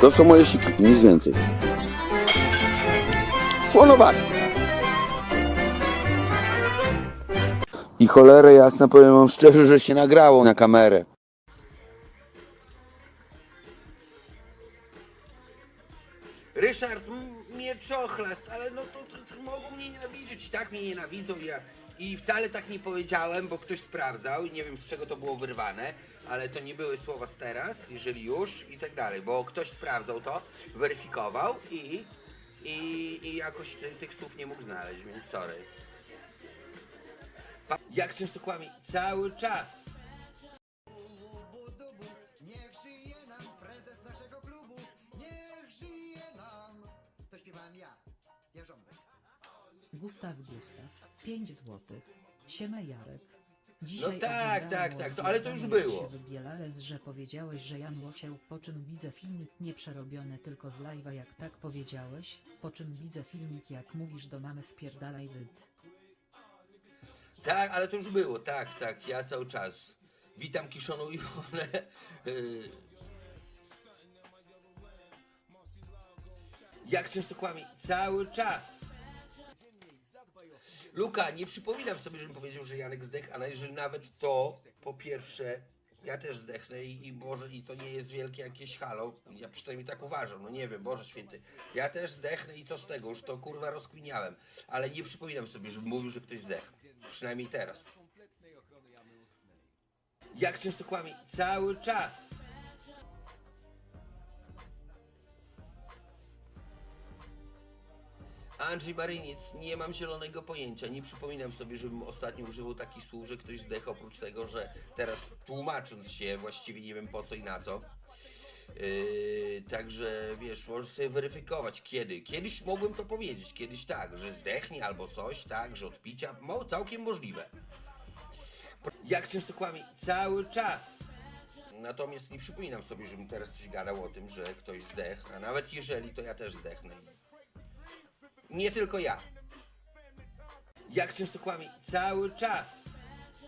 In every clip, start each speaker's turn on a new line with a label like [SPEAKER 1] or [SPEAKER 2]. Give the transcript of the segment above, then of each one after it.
[SPEAKER 1] To są moje siki, nic więcej. Słonowaty. I cholerę jasna powiem wam szczerze, że się nagrało na kamerę.
[SPEAKER 2] Ryszard, mnie czochlast, ale no to, to, to mogą mnie nienawidzić i tak mnie nienawidzą ja, i wcale tak nie powiedziałem, bo ktoś sprawdzał i nie wiem z czego to było wyrwane, ale to nie były słowa z teraz, jeżeli już i tak dalej, bo ktoś sprawdzał to, weryfikował i, i, i jakoś ty, tych słów nie mógł znaleźć, więc sorry. Pa- jak często kłamie? Cały czas.
[SPEAKER 3] Gustaw Gustaw, 5 złotych. Siema Jarek. Dzisiaj
[SPEAKER 2] No tak,
[SPEAKER 3] oglądałem
[SPEAKER 2] tak, tak, to- ale to już
[SPEAKER 3] jak
[SPEAKER 2] było.
[SPEAKER 3] się Wybielales, że powiedziałeś, że Jan Łosieł, po czym widzę filmik nieprzerobiony tylko z live'a jak tak powiedziałeś, po czym widzę filmik jak mówisz do mamy spierdalaj wyd.
[SPEAKER 2] Tak, ale to już było, tak, tak, ja cały czas. Witam Kiszoną Iwonę. Yy. Jak często kłamie? Cały czas. Luka, nie przypominam sobie, żebym powiedział, że Janek zdech, a jeżeli nawet to, po pierwsze, ja też zdechnę i, i Boże, i to nie jest wielkie jakieś halo. Ja przynajmniej tak uważam, no nie wiem, Boże święty. Ja też zdechnę i co z tego, już to kurwa rozkminiałem. Ale nie przypominam sobie, żebym mówił, że ktoś zdechł. Przynajmniej teraz. Jak często kłamie? Cały czas. Andrzej Maryniec, nie mam zielonego pojęcia. Nie przypominam sobie, żebym ostatnio używał takich słów, że ktoś zdechł, oprócz tego, że teraz tłumacząc się właściwie nie wiem po co i na co. Yy, także wiesz, możesz sobie weryfikować kiedy. Kiedyś mogłem to powiedzieć, kiedyś tak, że zdechnie albo coś, tak, że od picia, mo, całkiem możliwe. Jak często kłamie? Cały czas. Natomiast nie przypominam sobie, żebym teraz coś gadał o tym, że ktoś zdech, a nawet jeżeli, to ja też zdechnę. Nie tylko ja. Jak często kłamie? Cały czas.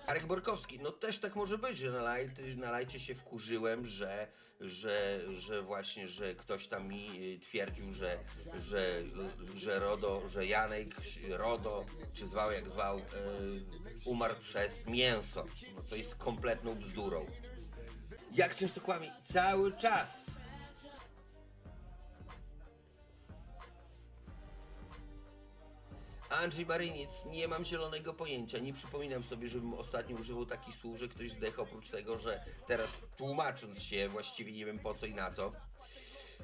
[SPEAKER 2] Arek Borkowski, no też tak może być, że na, laj, na lajcie się wkurzyłem, że, że, że właśnie, że ktoś tam mi y, twierdził, że, że, że Rodo, że Janek, Rodo, czy zwał jak zwał, y, umarł przez mięso. No to jest kompletną bzdurą. Jak często kłamie? Cały czas. Andrzej Maryniec, nie mam zielonego pojęcia. Nie przypominam sobie, żebym ostatnio używał takich słów, że ktoś zdechł, oprócz tego, że teraz tłumacząc się właściwie nie wiem po co i na co.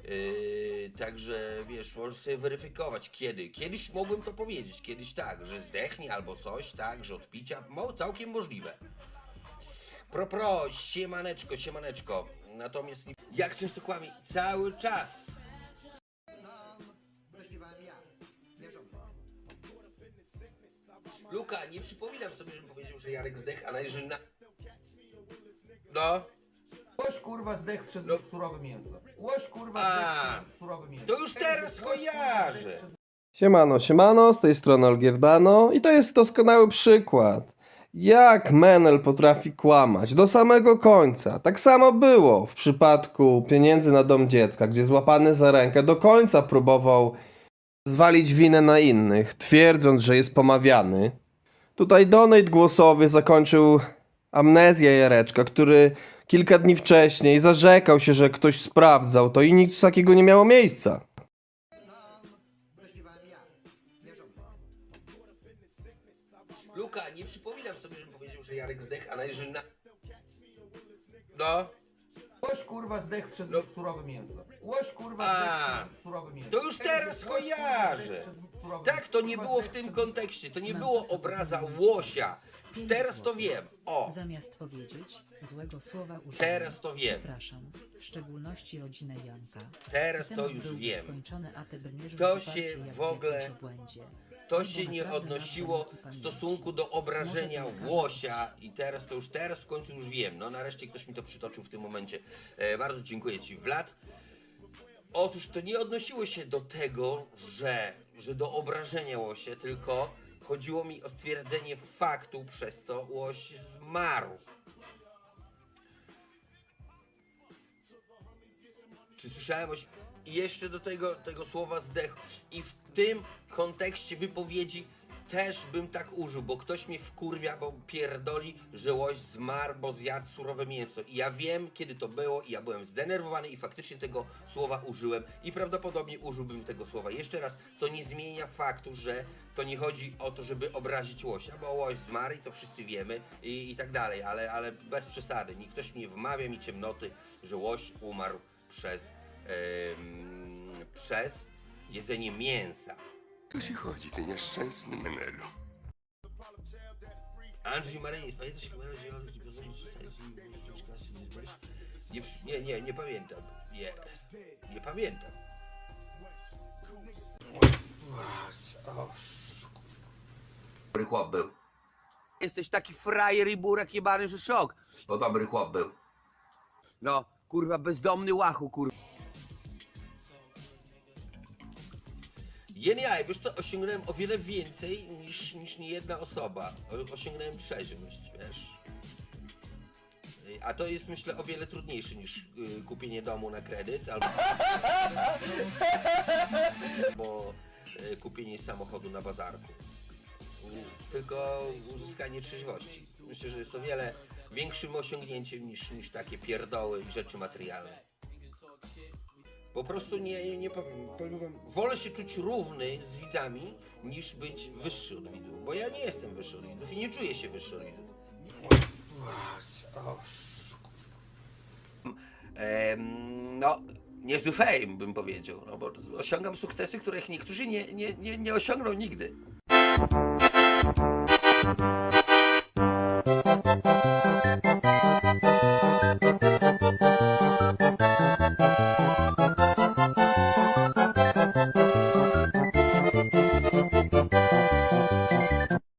[SPEAKER 2] Yy, także wiesz, możesz sobie weryfikować kiedy. Kiedyś mogłem to powiedzieć, kiedyś tak, że zdechnie albo coś, tak, że od picia, mo, całkiem możliwe. Pro pro, siemaneczko, siemaneczko. Natomiast jak często kłamie? Cały czas. Nie przypominam sobie, żebym powiedział, że Jarek zdech, a jeżeli na... No,
[SPEAKER 4] Łoś kurwa zdech przez
[SPEAKER 2] No.
[SPEAKER 4] surowe mięso. Łoś kurwa
[SPEAKER 2] A,
[SPEAKER 4] zdech przez surowe mięso.
[SPEAKER 2] to już teraz kojarzę.
[SPEAKER 5] Siemano, siemano, z tej strony Olgierdano i to jest doskonały przykład. Jak Menel potrafi kłamać do samego końca. Tak samo było w przypadku pieniędzy na dom dziecka, gdzie złapany za rękę do końca próbował zwalić winę na innych, twierdząc, że jest pomawiany. Tutaj donate głosowy zakończył amnezję Jareczka, który kilka dni wcześniej zarzekał się, że ktoś sprawdzał to i nic takiego nie miało miejsca.
[SPEAKER 2] Luka, nie przypominam sobie, żebym powiedział, że Jarek zdech, a jeżeli na... No,
[SPEAKER 4] Łoś kurwa zdech przez
[SPEAKER 2] No.
[SPEAKER 4] surowe mięso. Łoś kurwa
[SPEAKER 2] A,
[SPEAKER 4] zdech przez surowe mięso.
[SPEAKER 2] to już teraz kojarzę. tak, to nie było w tym kontekście, to nie było obraza łosia. Teraz to wiem, o,
[SPEAKER 3] Zamiast powiedzieć złego słowa użyłem.
[SPEAKER 2] Teraz to wiem.
[SPEAKER 3] Przepraszam, w szczególności rodzinę Janka.
[SPEAKER 2] teraz to już wiem. To się w ogóle-. To się nie odnosiło w stosunku do obrażenia łosia i teraz to już teraz w końcu już wiem. No nareszcie ktoś mi to przytoczył w tym momencie. E, bardzo dziękuję Ci Vlad. Otóż to nie odnosiło się do tego, że, że do obrażenia łosia, tylko chodziło mi o stwierdzenie faktu, przez co łoś zmarł. czy słyszałem o... jeszcze do tego, tego słowa zdech. I w tym kontekście wypowiedzi też bym tak użył, bo ktoś mnie wkurwia, bo pierdoli, że łoś zmarł, bo zjadł surowe mięso. I ja wiem, kiedy to było i ja byłem zdenerwowany i faktycznie tego słowa użyłem i prawdopodobnie użyłbym tego słowa jeszcze raz. To nie zmienia faktu, że to nie chodzi o to, żeby obrazić łosia, bo łoś zmarł i to wszyscy wiemy i, i tak dalej, ale, ale bez przesady. Niech ktoś mi wmawia mi ciemnoty, że łoś umarł przez, em, przez jedzenie mięsa.
[SPEAKER 6] Tu ci chodzi, ty nieszczęsny Menelu.
[SPEAKER 2] Andrzej Marynis, pamiętasz jak miałeś zielony i pozwolić ci stać z nim wyrzucić kasy, nie zbrać? Nie, przy- nie, nie, nie pamiętam. Nie, nie pamiętam. Dobry chłop był.
[SPEAKER 7] Jesteś taki frajer i burek jebany, że szok.
[SPEAKER 2] To dobry chłop był.
[SPEAKER 7] No, kurwa, bezdomny łachu, kurwa.
[SPEAKER 2] Jen jaj, wiesz co, osiągnąłem o wiele więcej niż, niż nie jedna osoba. O, osiągnąłem trzeźwość, wiesz. A to jest myślę o wiele trudniejsze niż y, kupienie domu na kredyt albo, albo y, kupienie samochodu na bazarku. Y, Tylko uzyskanie trzeźwości. Myślę, że jest o wiele większym osiągnięciem niż, niż takie pierdoły i rzeczy materialne. Po prostu nie, nie powiem, powiem wam, wolę się czuć równy z widzami, niż być wyższy od widzów, bo ja nie jestem wyższy od widzów i nie czuję się wyższy od widzów. Em, no, niezły fame bym powiedział, no bo osiągam sukcesy, których niektórzy nie, nie, nie, nie osiągną nigdy.